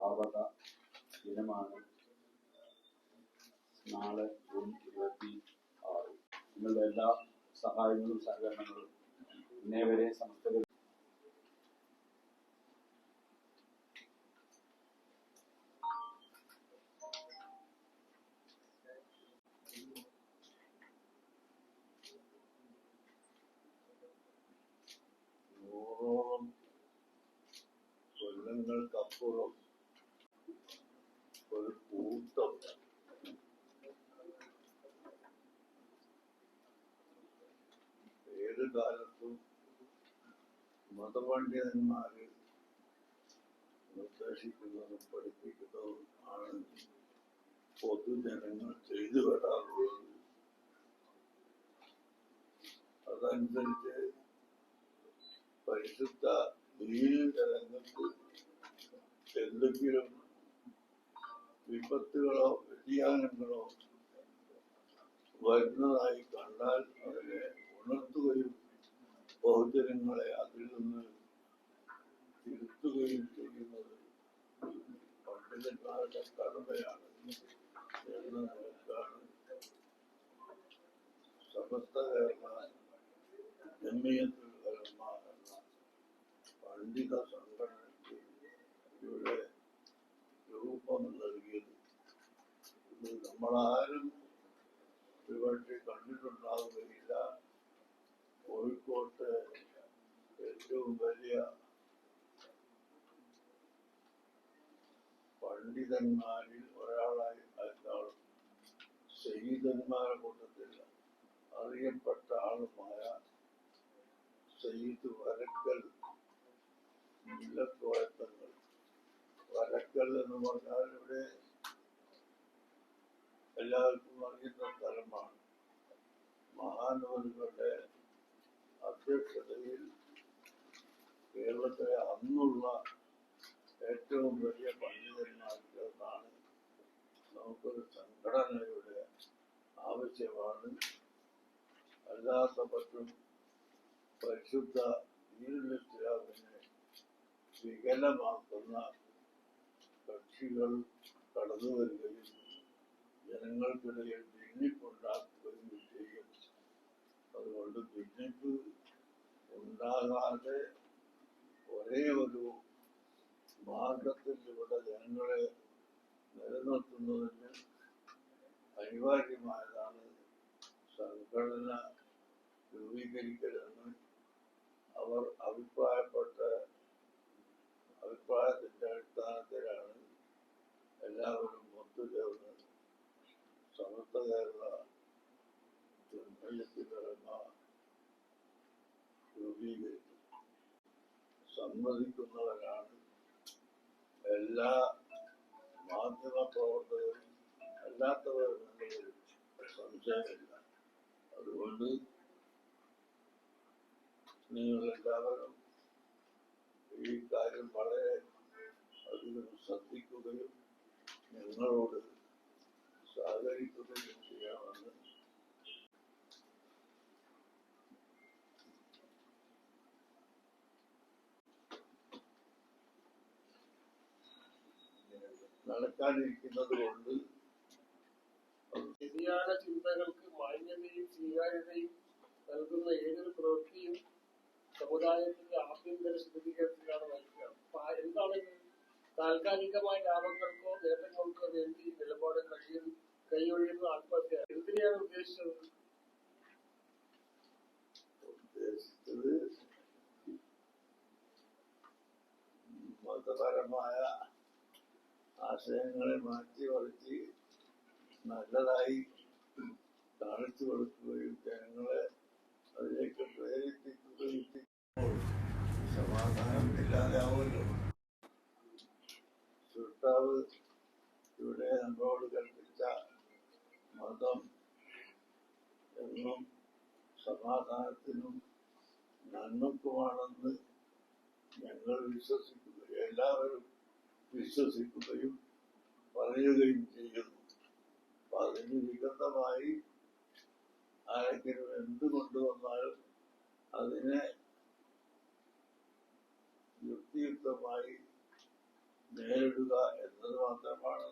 പാവക ദിനമാണ് നാളെ ജൂൺ ഇരുപത്തി ആറ് നിങ്ങളുടെ എല്ലാ സഹായങ്ങളും സഹകരണങ്ങളും ഇന്നേ വരെ സമസ്തകൾ മതപണ്ഡിതന്മാര് നിർദ്ദേശിക്കുന്നതും പഠിപ്പിക്കുന്നതും ആണ് പൊതുജനങ്ങൾ ചെയ്തു വരാറുള്ളത്. അതനുസരിച്ച് പരിശുദ്ധ ദീനിന്റെ രംഗത്ത് എന്തെങ്കിലും വിപത്തുകളോ വ്യതിയാനങ്ങളോ വരുന്നതായി കണ്ടാൽ അതിനെ ഉണർത്തുകയും ബഹുജനങ്ങളെ അതിൽ നിന്ന് തിരുത്തുകയും ചെയ്യുന്നത് പണ്ഡിതന്മാരുടെ കടമയാണ് എന്ന് നിലക്കാണ് സമസ്ത പണ്ഡിത സംഘടനയ്ക്ക് ഇവിടെ രൂപം നൽകിയത്. നമ്മളാരും ഒരുപക്ഷെ കണ്ടിട്ടുണ്ടാവുകയില്ല. കോഴിക്കോട്ട് ഏറ്റവും വലിയ പണ്ഡിതന്മാരിൽ ഒരാളായി അയാൾ സയ്യിദന്മാരെ കൂട്ടത്തിൽ അറിയപ്പെട്ട ആളുമായ സയ്യിദ് വരക്കൽ മുല്ലക്കോയത്തങ്ങൾ വരക്കൽ എന്ന് പറഞ്ഞാൽ ഇവിടെ എല്ലാവർക്കും അറിയുന്ന സ്ഥലമാണ് മഹാനവരുകളുടെ അധ്യക്ഷതയിൽ കേരളത്തിലെ അന്നുള്ള ഏറ്റവും വലിയ പണ്ഡിതന്മാർക്ക് ഒന്നാണ് നമുക്കൊരു സംഘടനയുടെ ആവശ്യമാണ്. അല്ലാത്ത പക്ഷം പരിശുദ്ധ ദീനിസ്ലാമിനെ വികലമാക്കുന്ന കക്ഷികൾ കടന്നു വരികയും ജനങ്ങൾക്കിടയിൽ ഭിന്നിപ്പുണ്ടാക്കുകയും ചെയ്യും അതുകൊണ്ട് ഭിന്നിപ്പ് ഉണ്ടാകാതെ ഒരേ ഒരു മാർഗത്തിലൂടെ ജനങ്ങളെ നിലനിർത്തുന്നതിന് അനിവാര്യമായതാണ് സംഘടന രൂപീകരിക്കലെന്ന് അവർ അഭിപ്രായപ്പെട്ട അഭിപ്രായത്തിന്റെ അടിസ്ഥാനത്തിലാണ് എല്ലാവരും ഒത്തുചേർന്ന് സമസ്ത കേരള ജന്മയത്തിലിറങ്ങ രൂപീകരിച്ചു സമ്മതിക്കുന്നവരാണ്. എല്ലാ മാധ്യമ പ്രവർത്തകരും അല്ലാത്തവരും സംശയമില്ല. അതുകൊണ്ട് നിങ്ങളെല്ലാവരും ഈ കാര്യം വളരെ അധികം ശ്രദ്ധിക്കുകയും നിങ്ങളോട് സഹകരിക്കുകയും ചെയ്യണമെന്ന് നടക്കാനിരിക്കുന്നത് കൊണ്ട് ശരിയായ ചിന്തകൾക്ക് മാന്യതയും സ്വീകാര്യതയും നൽകുന്ന ഏതൊരു പ്രവൃത്തിയും സമുദായത്തിന്റെ ആഭ്യന്തര സ്ഥിരീകരണത്തിലാണ് നയിക്കുക അപ്പൊ ആ എന്താണ് ഇത്? താൽക്കാലികമായ ലാഭങ്ങൾക്കോ നേട്ടങ്ങൾക്കോ വേണ്ടി നിലപാട് കഴിയും കൈയൊഴിയുന്ന ആത്മഹത്യ എന്തിനെയാണ് ഉദ്ദേശിച്ചത് ഉദ്ദേശിച്ചത് മതപരമായ ആശയങ്ങളെ മാറ്റി മറിച്ച് നല്ലതായി കാണിച്ചു കൊടുക്കുകയും ജനങ്ങളെ അതിലേക്ക് പ്രേരിപ്പിക്കുകയും. സമാധാനം ഇല്ലാതെ ആവുമല്ലോ സൃഷ്ടാവ് ഇവിടെ നമ്മളോട് കൽപ്പിച്ച മതം എന്നും സമാധാനത്തിനും നന്മക്കുമാണെന്ന് ഞങ്ങൾ വിശ്വസിക്കുന്നു എല്ലാവരും വിശ്വസിക്കുകയും പറയുകയും ചെയ്യുന്നു. അതിന് വികൃതമായി ആരെങ്കിലും എന്ത് കൊണ്ടുവന്നാലും അതിനെ യുക്തിയുക്തമായി നേരിടുക എന്നത് മാത്രമാണ്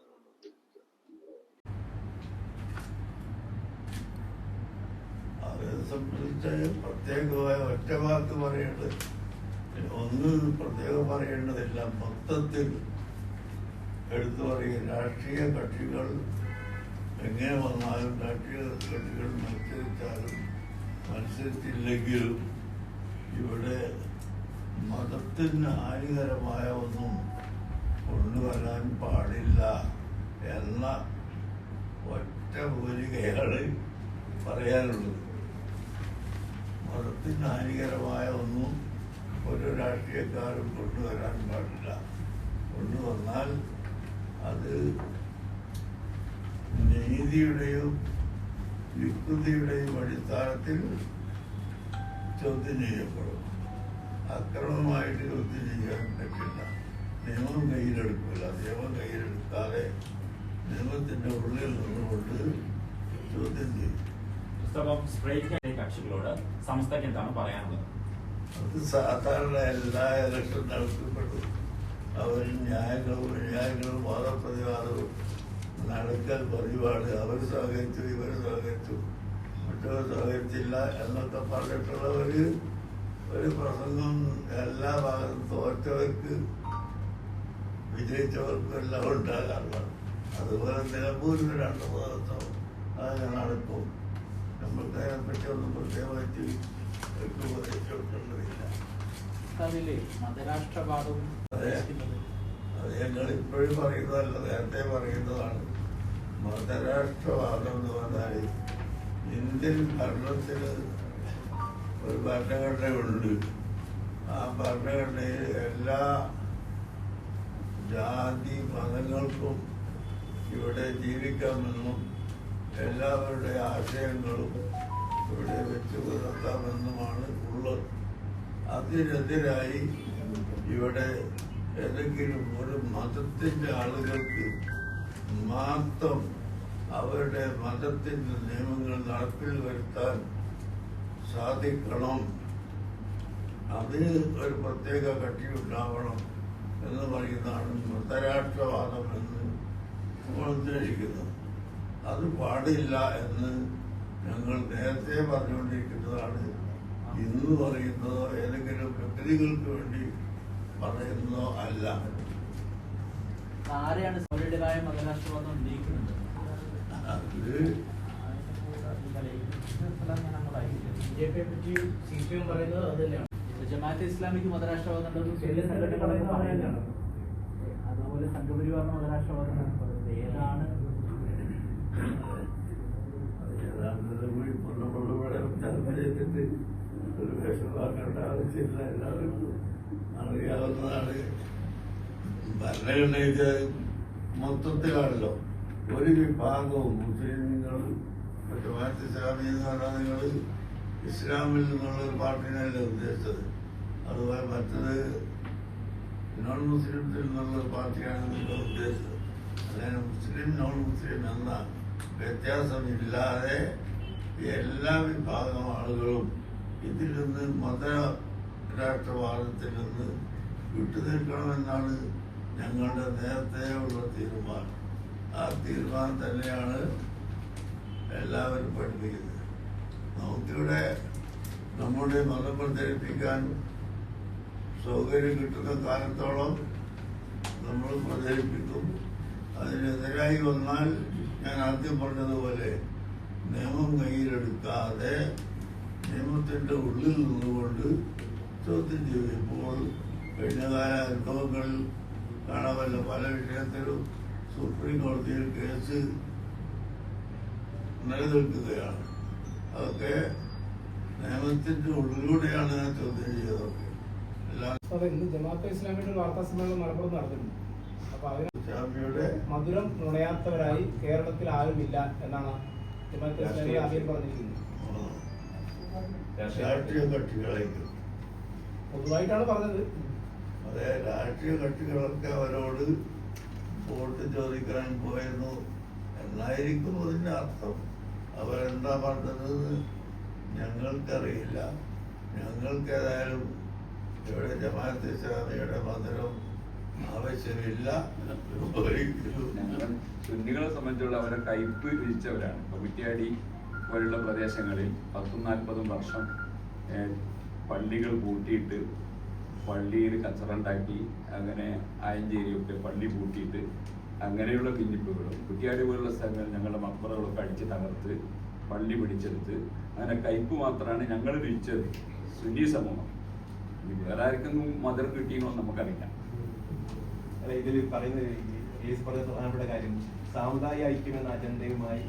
സംബന്ധിച്ച് പ്രത്യേകമായ ഒറ്റ വാക്ക് പറയേണ്ടത്. ഒന്ന് പ്രത്യേകം പറയേണ്ടതില്ല. മൊത്തത്തിൽ എടുത്തു പറയുക രാഷ്ട്രീയ കക്ഷികൾ എങ്ങനെ വന്നാലും രാഷ്ട്രീയ കക്ഷികൾ മത്സരിച്ചാലും മത്സരിച്ചില്ലെങ്കിലും ഇവിടെ മതത്തിന് ഹാനികരമായ ഒന്നും കൊണ്ടുവരാൻ പാടില്ല എന്ന ഒറ്റ ഭൂരികയാണ് പറയാനുള്ളത്. മതത്തിന് ഹാനികരമായ ഒന്നും ഒരു രാഷ്ട്രീയക്കാരും കൊണ്ടുവരാൻ പാടില്ല. കൊണ്ടുവന്നാൽ അത് നീതിയുടെയും യുക്തിയുടെയും അടിസ്ഥാനത്തിൽ ചോദ്യം ചെയ്യപ്പെടും. അക്രമമായിട്ട് ചോദ്യം ചെയ്യാൻ പറ്റില്ല. നിയമം കയ്യിലെടുക്കില്ല. നിയമം കയ്യിലെടുക്കാതെ നിയമത്തിന്റെ ഉള്ളിൽ നിന്നുകൊണ്ട് ചോദ്യം ചെയ്യും. കക്ഷികളോട് സംസ്ഥയ്ക്ക് എന്താണ് പറയാനുള്ളത്? അത് സാധാരണ എല്ലാ ഇലക്ഷൻ നടത്തപ്പെട്ടു അവർ ന്യായങ്ങളും അന്യായങ്ങളും വാദപ്രതിവാദവും നടക്കൽ പതിവാണ്. അവർ സഹകരിച്ചു ഇവർ സഹകരിച്ചു. മറ്റവർ സഹകരിച്ചില്ല എന്നൊക്കെ പറഞ്ഞിട്ടുള്ളവർ ഒരു പ്രസംഗം എല്ലാ ഭാഗത്തും തോറ്റവർക്ക് വിജയിച്ചവർക്കും എല്ലാം ഉണ്ടാകാറുള്ളത്. അതുപോലെ നിലമ്പൂരിൽ രണ്ട് ദിവസം അത് നടക്കും. നമ്മൾക്ക് അതിനെപ്പറ്റി ഒന്നും പ്രത്യേകമായിട്ട് ഉപദേശിച്ചിട്ടുള്ളതില്ല അതിലെ മതരാഷ്ട്രവാദവും അതെ. അത് ഞങ്ങൾ ഇപ്പോഴും പറയുന്നതല്ല നേരത്തെ പറയുന്നതാണ്. മതരാഷ്ട്രവാദം എന്ന് പറഞ്ഞാൽ ഇന്ത്യൻ ഭരണത്തിന് ഒരു ഭരണഘടനയുണ്ട് ആ ഭരണഘടനയിൽ എല്ലാ ജാതി മതങ്ങൾക്കും ഇവിടെ ജീവിക്കാമെന്നും എല്ലാവരുടെ ആശയങ്ങളും ഇവിടെ വെച്ച് പുലർത്താമെന്നുമാണ് അതിനെതിരായി ഇവിടെ ഏതെങ്കിലും ഒരു മതത്തിന്റെ ആളുകൾക്ക് മാത്രം അവരുടെ മതത്തിന്റെ നിയമങ്ങൾ നടപ്പിൽ വരുത്താൻ സാധിക്കണം. അതിന് ഒരു പ്രത്യേക കക്ഷി ഉണ്ടാവണം എന്ന് പറയുന്നതാണ് മതരാഷ്ട്രവാദം എന്ന് നമ്മൾ ഉദ്ദേശിക്കുന്നത് അത് പാടില്ല എന്ന് ഞങ്ങൾ നേരത്തെ പറഞ്ഞുകൊണ്ടിരിക്കുന്നതാണ് ഇന്ന് പറയുന്നതോ ഏതെങ്കിലും വ്യക്തികൾക്ക് വേണ്ടി പറയുന്നതോ അല്ല. അത് ജമാഅത്തെ ഇസ്ലാമിക്ക് മതരാഷ്ട്രവാദം. അതുപോലെ സംഘപരിവാറിന് മതരാഷ്ട്രവാദം ഏതാണ്? ഏതാണ്ട് ഒരു വിഷമാക്കേണ്ട ആവശ്യമില്ല എല്ലാവർക്കും അറിയാവുന്നതാണ്. ഭരണഘടനയിൽ മൊത്തത്തിലാണല്ലോ. ഒരു വിഭാഗവും മുസ്ലിങ്ങൾ ജമാഅത്ത് ഇസ്ലാമി എന്ന് പറഞ്ഞാൽ നിങ്ങൾ ഇസ്ലാമിൽ നിന്നുള്ള ഒരു പാർട്ടിനല്ല ഉദ്ദേശിച്ചത്. അതുപോലെ മറ്റത് നോൺ മുസ്ലിംസിൽ നിന്നുള്ള പാർട്ടിയാണ് നിങ്ങൾ ഉദ്ദേശിച്ചത്. അതായത് മുസ്ലിം നോൺ മുസ്ലിം എന്ന വ്യത്യാസമില്ലാതെ എല്ലാ വിഭാഗം ആളുകളും ഇതിൽ നിന്ന് മത രാഷ്ട്രവാദത്തിൽ നിന്ന് വിട്ടുനിൽക്കണമെന്നാണ് ഞങ്ങളുടെ നേരത്തെ ഉള്ള തീരുമാനം. ആ തീരുമാനം തന്നെയാണ് എല്ലാവരും പഠിപ്പിക്കുന്നത്. നമുക്കിവിടെ നമ്മുടെ മതം പ്രചരിപ്പിക്കാൻ സൗകര്യം കിട്ടുന്ന കാലത്തോളം നമ്മൾ പ്രചരിപ്പിക്കും. അതിനെതിരായി വന്നാൽ ഞാൻ ആദ്യം പറഞ്ഞതുപോലെ നിയമം കയ്യിലെടുക്കാതെ നിയമത്തിന്റെ ഉള്ളിൽ നിന്നുകൊണ്ട് ചോദ്യം ചെയ്യും ഇപ്പോൾ കഴിഞ്ഞകാല അനുഭവങ്ങളിൽ കാണാമല്ല പല വിഷയത്തിലും സുപ്രീം കോടതിയിൽ കേസ് നിലനിൽക്കുകയാണ്. അതൊക്കെ നിയമത്തിന്റെ ഉള്ളിലൂടെയാണ് ഞാൻ ചോദ്യം ചെയ്തതൊക്കെ. എല്ലാം അതെ ഇന്ന് ജമാഅത്തെ ഇസ്ലാമിയുടെ ഒരു വാർത്താ സമ്മേളനം മലപ്പുറത്ത് നടന്നിട്ടുണ്ട് അപ്പൊ അതിന് മധുരം നുണയാത്തവരായി കേരളത്തിൽ ആരുമില്ല എന്നാണ് ജമാഅത്തെ ഇസ്ലാമി ആദ്യം പറഞ്ഞിരിക്കുന്നത്. രാഷ്ട്രീയ കക്ഷികളെങ്കിലും. പൊതുവായിട്ടാണ് പറഞ്ഞത്. അതെ രാഷ്ട്രീയ കക്ഷികളൊക്കെ അവരോട് വോട്ട് ചോദിക്കാൻ പോയിരുന്നു. എന്നായിരിക്കും അതിന്റെ അർത്ഥം. അവരെന്താ പറഞ്ഞതെന്ന് ഞങ്ങൾക്കറിയില്ല. ഞങ്ങൾക്ക് ഏതായാലും ഇവിടെ ജമാഅത്ത് ഇസ്ലാമിയുടെ മന്ദിരം ആവശ്യമില്ല. സുന്നികളെ സംബന്ധിച്ചുള്ള അവരെ കയ്പ് വിരിച്ചവരാണ് കുറ്റ്യാടി പോലുള്ള പ്രദേശങ്ങളിൽ പത്തും നാൽപ്പതും വർഷം പള്ളികൾ പൂട്ടിയിട്ട് പള്ളിയിൽ കച്ചറുണ്ടാക്കി അങ്ങനെ ആയഞ്ചേരിയൊക്കെ പള്ളി കൂട്ടിയിട്ട് അങ്ങനെയുള്ള ഭിന്നിപ്പുകളും കുറ്റിയാടി പോലുള്ള സ്ഥലങ്ങളിൽ ഞങ്ങളുടെ മക്ബറകളൊക്കെ അടിച്ച് തകർത്ത് പള്ളി പിടിച്ചെടുത്ത് അങ്ങനെ കയ്പ് മാത്രമാണ് ഞങ്ങൾ വിളിച്ചത് സുന്നി സമൂഹം. വേറെ ആർക്കൊന്നും മധുരം കിട്ടിയെന്നോ നമുക്കറിയില്ല. ഇതിൽ പറയുന്ന പ്രധാനപ്പെട്ട കാര്യം സാമുദായിക ഐക്യം എന്ന അജണ്ടയുമായി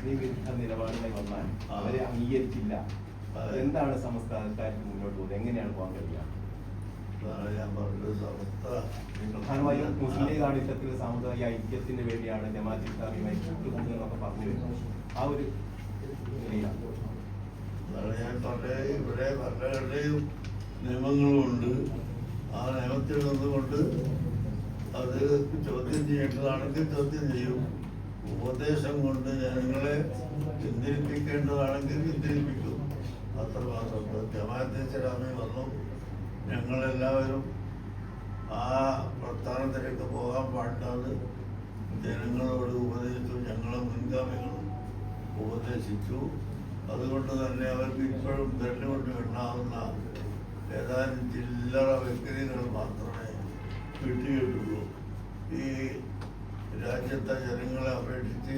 മുസ്ലിം വിരുദ്ധ നിലപാടുമായി വന്നാൽ അവരെ അംഗീകരിച്ചില്ല. എന്താണ് സംസ്ഥാനക്കാർക്ക് മുന്നോട്ട് പോകുന്നത്? എങ്ങനെയാണ് പോകാൻ കഴിയുക? പ്രധാനമായും മുസ്ലിം ലീഗാണ് ഇത്തരത്തിൽ സാമുദായിക ഐക്യത്തിന് വേണ്ടിയാണ് ജമാഅത്ത് ഇസ്ലാമിയുമായി കൂട്ടുകൂടുന്നതെന്നൊക്കെ പറഞ്ഞു വരുന്നത്. ആ ഒരു നിലയിലാണ്. അതാണ് ഞാൻ പറഞ്ഞത്. ഇവിടെ ഭരണഘടനയും നിയമങ്ങളുമുണ്ട് ആ നിയമത്തിൽ നിന്നുകൊണ്ട് അത് ചോദ്യം ചെയ്യേണ്ടതാണെങ്കിൽ ചോദ്യം ചെയ്യും. ഉപദേശം കൊണ്ട് ജനങ്ങളെ പിന്തിരിപ്പിക്കേണ്ടതാണെങ്കിൽ പിന്തിരിപ്പിക്കും അത്രമാത്രം. ജമാഅത്തെ ഇസ്ലാമി വന്നു. ഞങ്ങളെല്ലാവരും ആ പ്രസ്ഥാനത്തിലേക്ക് പോകാൻ പാടില്ലാന്ന് ജനങ്ങളോട് ഉപദേശിച്ചു. ഞങ്ങളെ മുൻഗാമികളും ഉപദേശിച്ചു. അതുകൊണ്ട് തന്നെ അവർക്ക് ഇപ്പോഴും തെരഞ്ഞുകൊണ്ട് എണ്ണാവുന്ന ഏതാനും ചില്ലറ വ്യക്തികൾ മാത്രമേ കിട്ടിയിട്ടുള്ളൂ ഈ രാജ്യത്തെ ജനങ്ങളെ അപേക്ഷിച്ച്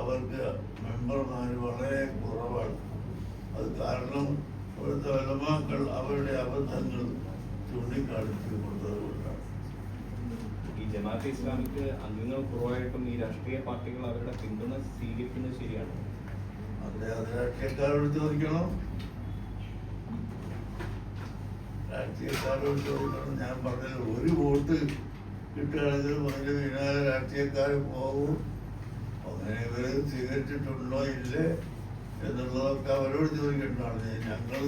അവർക്ക് മെമ്പർമാർ വളരെ കുറവാണ്. അത് കാരണം അവിടുത്തെ വലമാക്കൾ അവരുടെ അബദ്ധങ്ങൾ ചൂണ്ടിക്കാണിച്ചു കൊടുത്തതുകൊണ്ടാണ് ഈ ജമാഅത്ത് ഇസ്ലാമിക്ക് അംഗങ്ങൾ കുറവായിട്ടും ഈ രാഷ്ട്രീയ പാർട്ടികൾ അവരുടെ പിന്തുണ സ്വീകരിക്കുന്നത് ശരിയാണ്. അതെ അത് രാഷ്ട്രീയക്കാരോട് ചോദിക്കണം. രാഷ്ട്രീയക്കാരോട് ചോദിക്കണം. ഞാൻ പറഞ്ഞത് ഒരു വോട്ട് കിട്ടുകയാണെങ്കിൽ അതിന് പിന്നാലെ രാഷ്ട്രീയക്കാർ പോകും അങ്ങനെ ഇവർ സ്വീകരിച്ചിട്ടുണ്ടോ ഇല്ലേ എന്നുള്ളതൊക്കെ അവരോട് ചോദിക്കേണ്ടതാണ്. ഞങ്ങൾ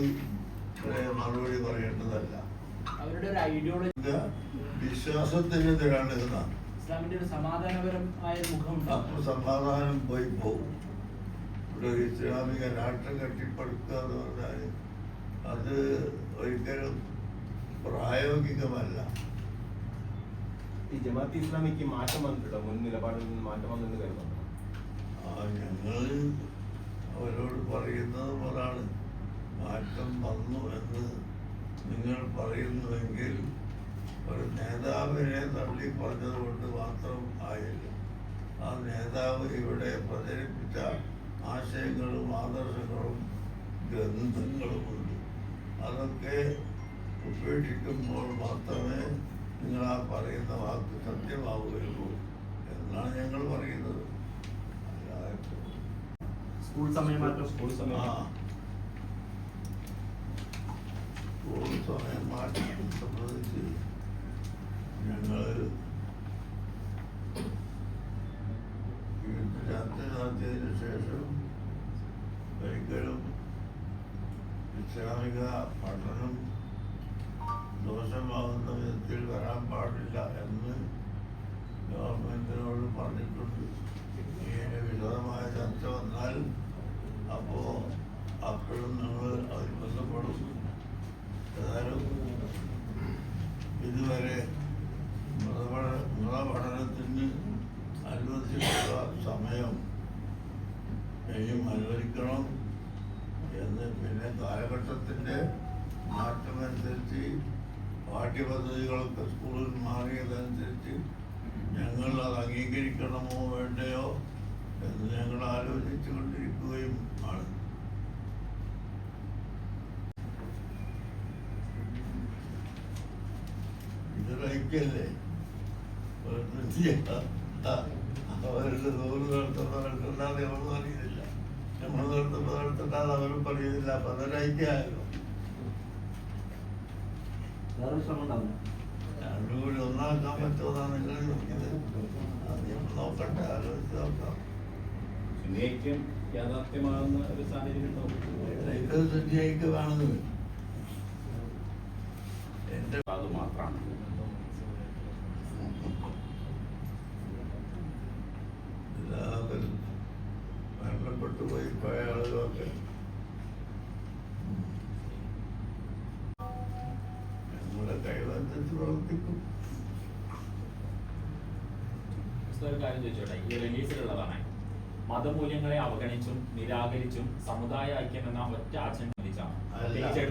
മറുപടി പറയേണ്ടതല്ല. അവരുടെ ഒരു ഐഡിയോളജി ഇത് വിശ്വാസത്തിനെതിരാണ് ഇതെന്നാണ്. ഇസ്ലാമിന്റെ ഒരു സമാധാനപരമായ മുഖം അപ്പോൾ സമാധാനം പോയി പോകും ഇവിടെ ഒരു ഇസ്ലാമിക രാഷ്ട്രം കെട്ടിപ്പടുക്കുക എന്ന് പറഞ്ഞാൽ അത് ഒരിക്കലും പ്രായോഗികമല്ല. ഈ ജമാഅത്ത് ഇസ്ലാമിക്ക് മാറ്റം വന്നിട്ടുണ്ടോ? മുൻ നിലപാടിൽ നിന്ന് മാറ്റം വന്നെന്ന് കരുതുന്നു അവരോട് പറയുന്നത് പോലാണ്. മാറ്റം വന്നു എന്ന് നിങ്ങൾ പറയുന്നുവെങ്കിൽ ഒരു നേതാവിനെ തള്ളി പറഞ്ഞത് കൊണ്ട് മാത്രം ആയില്ല. ആ നേതാവ് ഇവിടെ പ്രചരിപ്പിച്ച ആശയങ്ങളും ആദർശങ്ങളും ഗ്രന്ഥങ്ങളുമുണ്ട്. അതൊക്കെ ഉപേക്ഷിക്കുമ്പോൾ മാത്രമേ നിങ്ങൾ ആ പറയുന്ന വാക്ക് സത്യമാവുകയുള്ളൂ എന്നാണ് ഞങ്ങൾ പറയുന്നത്. സ്കൂൾ സമയമാറ്റം സ്കൂൾ സമയം സ്കൂൾ സമയം മാറ്റം സംബന്ധിച്ച് ഞങ്ങൾ രാത്രി നടത്തിയതിനു ശേഷം ഒരിക്കലും ഇസ്ലാമിക ഞങ്ങൾ ആലോചിച്ചു കൊണ്ടിരിക്കുകയും ആണ് ഇതൊരൈക്യല്ലേ അവരുടെ നൂറ് നടത്തുന്ന നടത്തുന്നത് അറിയുന്നില്ല നമ്മൾ നടത്തുമ്പോൾ നടത്തുന്നത് അവരും പറയുന്നില്ല. അപ്പൊ അതൊരൈക്യമായല്ലോ വേറെ ശ്രമം ഉണ്ടാവില്ല. രണ്ടും കൂടി ഒന്നാക്കാൻ പറ്റുമെന്നാണ് നിങ്ങൾ നോക്കട്ടെ ആലോചിച്ച് നോക്കാം. സുന്നിഐക്യം യാഥാർത്ഥ്യമാകുന്ന ഒരു സാഹചര്യം ഇത് എന്റെ അത് മാത്രമാണ്. എല്ലാവരും മരണപ്പെട്ടു പോയി പോയ ആളുകളൊക്കെ. നമ്മുടെ പ്രവർത്തിക്കും. കാര്യം ചോദിച്ചോട്ടെ? ഈ റിലീസിലുള്ളതാണ് മതമൂല്യങ്ങളെ അവഗണിച്ചും നിരാകരിച്ചും സമുദായ ഐക്യം എന്ന ഒറ്റ ആശയം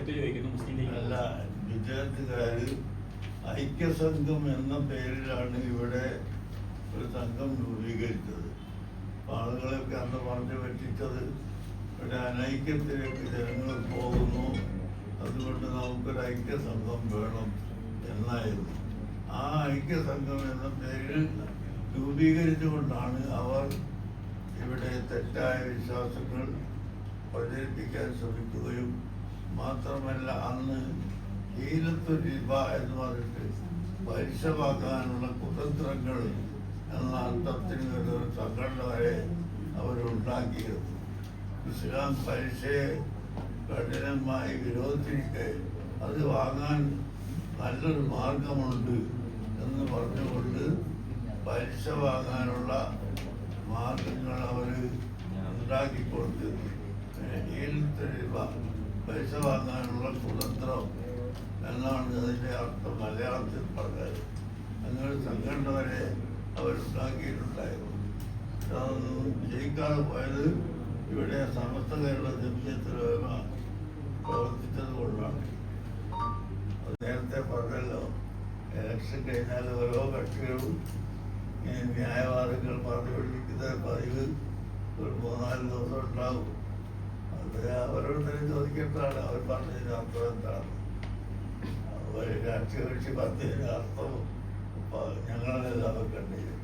ചോദിക്കുന്നു മുസ്ലിം ലീഗ്. അല്ല വിദ്യാർത്ഥിക്കാര് ഐക്യസംഘം എന്ന പേരിലാണ് ഇവിടെ ഒരു സംഘം രൂപീകരിച്ചത്. ആളുകളൊക്കെ അന്ന് പറഞ്ഞു പറ്റിച്ചത് ഇവിടെ അനൈക്യത്തിലേക്ക് ജനങ്ങൾ പോകുന്നു. അതുകൊണ്ട് നമുക്കൊരു ഐക്യസംഘം വേണം എന്നായിരുന്നു. ആ ഐക്യസംഘം എന്ന പേരിൽ രൂപീകരിച്ചുകൊണ്ടാണ് അവർ ഇവിടെ തെറ്റായ വിശ്വാസങ്ങൾ പ്രചരിപ്പിക്കാൻ ശ്രമിക്കുകയും മാത്രമല്ല അന്ന് ഹീലത്തു രൂപ എന്ന് പറഞ്ഞിട്ട് പലിശമാക്കാനുള്ള കുതന്ത്രങ്ങൾ എന്ന അർത്ഥത്തിൽ ഒരു സംഘടന വരെ അവരുണ്ടാക്കിയിരുന്നു. ഇസ്ലാം പലിശയെ കഠിനമായി വിരോധിച്ചിട്ട് അത് വാങ്ങാൻ നല്ലൊരു മാർഗമുണ്ട് എന്ന് പറഞ്ഞുകൊണ്ട് പലിശ വാങ്ങാനുള്ള മാർഗങ്ങൾ അവർ ഉണ്ടാക്കി ഏൽത്തരിവ പൈസ വാങ്ങാനുള്ള കുതന്ത്രം എന്നാണ് അതിന്റെ അർത്ഥം മലയാളത്തിൽ പറഞ്ഞത്. അങ്ങനെ സംഘടന വരെ അവരുണ്ടാക്കിയിട്ടുണ്ടായിരുന്നു. ജയിക്കാതെ പോയത് ഇവിടെ സമസ്ത കേരള ജമ്യത്തിലോമ പ്രവർത്തിച്ചത് കൊണ്ടാണ്. നേരത്തെ പറഞ്ഞല്ലോ ഇലക്ഷൻ കഴിഞ്ഞാൽ ഓരോ കക്ഷികളും ന്യായവാദങ്ങൾ പറഞ്ഞു പിടിപ്പിക്കുന്ന പതിവ് ഒരു മൂന്നാൽ ദിവസം ഉണ്ടാവും. അത് അവരോട് തന്നെ ചോദിക്കേണ്ടതാണ്. അവർ പറഞ്ഞതിന് അർത്ഥം എന്താണ്? ഒരു രാഷ്ട്രീയ കക്ഷി പറഞ്ഞതിന് അർത്ഥം ഞങ്ങളെല്ലാം കണ്ടില്ല.